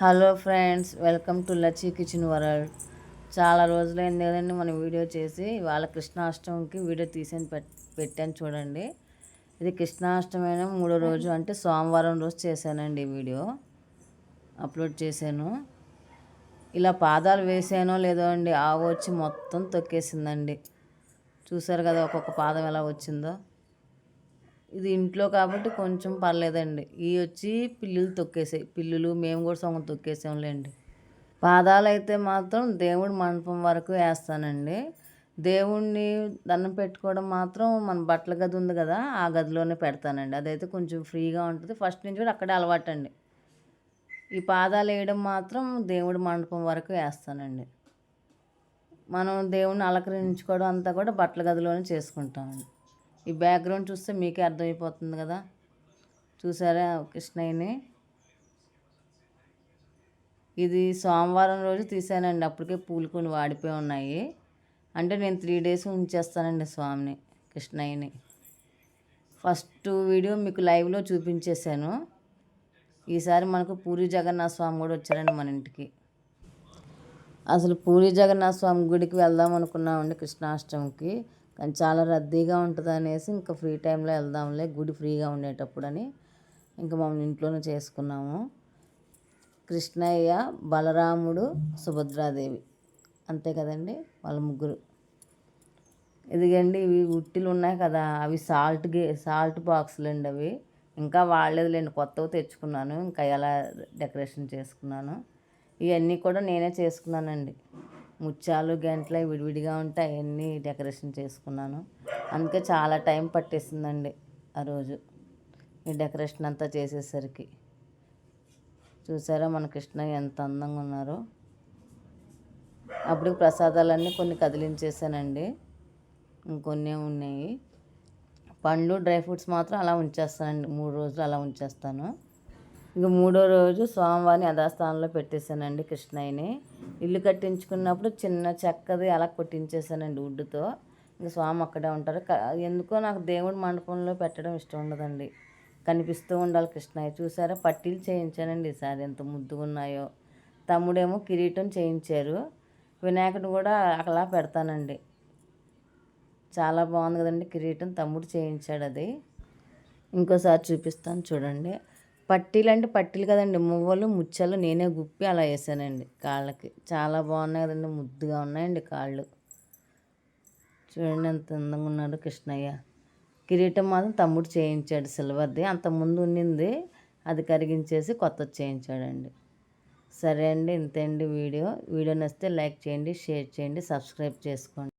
Hello friends welcome to Lachchi kitchen world. చాలా రోజులైంది కదండి మనం వీడియో చేసి. వాళ్ళ కృష్ణాష్టమికి వీడియో తీసి పెట్టాను చూడండి. ఇది కృష్ణాష్టమైన మూడో రోజు అంటే సోమవారం రోజు చేశానండి ఈ వీడియో. అప్లోడ్ చేశాను. ఇలా పాదాలు వేసానో లేదో అండి ఆవు వచ్చి మొత్తం తొక్కేసిందండి. చూసారు కదా ఒక్కొక్క పాదం ఎలా వచ్చిందో. ఇది ఇంట్లో కాబట్టి కొంచెం పర్లేదండి. ఇవి వచ్చి పిల్లులు తొక్కేసాయి పిల్లులు మేము కూడా సొంగ తొక్కేసాంలేండి పాదాలు అయితే మాత్రం దేవుడి మండపం వరకు వేస్తానండి. దేవుణ్ణి దండం పెట్టుకోవడం మాత్రం మన బట్టల గది ఉంది కదా ఆ గదిలోనే పెడతానండి. అదైతే కొంచెం ఫ్రీగా ఉంటుంది. ఫస్ట్ నుంచి కూడా అక్కడే అలవాటండి. ఈ పాదాలు వేయడం మాత్రం దేవుడి మండపం వరకు వేస్తానండి. మనం దేవుణ్ణి అలంకరించుకోవడం అంతా కూడా బట్టల గదిలోనే చేసుకుంటామండి. ఈ బ్యాక్గ్రౌండ్ చూస్తే మీకే అర్థమైపోతుంది కదా. చూసారా కృష్ణయ్యని? ఇది సోమవారం రోజు తీసానండి. అప్పటికే పూలు కొన్ని వాడిపోయి ఉన్నాయి. అంటే నేను త్రీ డేస్ ఉంచేస్తానండి స్వామిని కృష్ణయ్యని. ఫస్ట్ వీడియో మీకు లైవ్లో చూపించేశాను. ఈసారి మనకు పూరి జగన్నాథ స్వామి కూడా వచ్చారండి మన ఇంటికి. అసలు పూరి జగన్నాథ స్వామి గుడికి వెళ్దాం అనుకున్నామండి కృష్ణాష్టమికి. కానీ చాలా రద్దీగా ఉంటుంది అనేసి ఇంకా ఫ్రీ టైంలో వెళ్దాంలే గుడి ఫ్రీగా ఉండేటప్పుడు అని ఇంకా మమ్మల్ని ఇంట్లోనే చేసుకున్నాము. కృష్ణయ్య బలరాముడు సుభద్రాదేవి. అంతే కదండి వాళ్ళ ముగ్గురు. ఇదిగండి ఇవి ఉట్టిలు ఉన్నాయి కదా అవి సాల్ట్ గే సాల్ట్ బాక్సులు అండి అవి. ఇంకా వాడలేదులేండి కొత్తవి తెచ్చుకున్నాను. ఇంకా ఎలా డెకరేషన్ చేసుకున్నాను. ఇవన్నీ కూడా నేనే చేసుకున్నానండి. ముత్యాలు గంటలు విడివిడిగా ఉంటాయి. అవన్నీ డెకరేషన్ చేసుకున్నాను. అందుకే చాలా టైం పట్టేసిందండి ఆ రోజు. ఈ డెకరేషన్ అంతా చేసేసరికి. చూసారా మన కృష్ణ ఎంత అందంగా ఉన్నారో. అప్పుడు ప్రసాదాలన్నీ కొన్ని కదిలించేసానండి ఇంకొన్నే ఉన్నాయి. పండ్లు డ్రై ఫ్రూట్స్ మాత్రం అలా ఉంచేస్తానండి. మూడు రోజులు అలా ఉంచేస్తాను. ఇంక మూడో రోజు స్వామివారిని యథాస్థానంలో పెట్టేశానండి కృష్ణయ్యని. ఇల్లు కట్టించుకున్నప్పుడు చిన్న చెక్కది అలా కొట్టించేసానండి వుడ్డుతో. ఇంక స్వామి అక్కడే ఉంటారు. ఎందుకో నాకు దేవుడి మండపంలో పెట్టడం ఇష్టం ఉండదండి. కనిపిస్తూ ఉండాలి కృష్ణయ్య. చూసారా? పట్టీలు చేయించానండి ఈసారి. ఎంత ముద్దుగా ఉన్నాయో తమ్ముడేమో కిరీటం చేయించారు. వినాయకుడు కూడా అలా పెడతానండి. చాలా బాగుంది కదండి కిరీటం. తమ్ముడు చేయించాడు అది. ఇంకోసారి చూపిస్తాను చూడండి. పట్టీలు అంటే పట్టీలు కదండి. మువ్వలు ముచ్చలు నేనే గుప్పి అలా వేసానండి కాళ్ళకి. చాలా బాగున్నాయి కదండి. ముద్దుగా ఉన్నాయండి కాళ్ళు. చూడండి ఎంత అందంగా ఉన్నాడు కృష్ణయ్య. కిరీటం మాత్రం తమ్ముడు చేయించాడు సిల్వర్ది. అంత ముందు ఉండింది అది కరిగించేసి కొత్తది చేయించాడండి. సరే అండి ఇంతే అండి వీడియో. వీడియో నచ్చితే లైక్ చేయండి షేర్ చేయండి సబ్స్క్రైబ్ చేసుకోండి.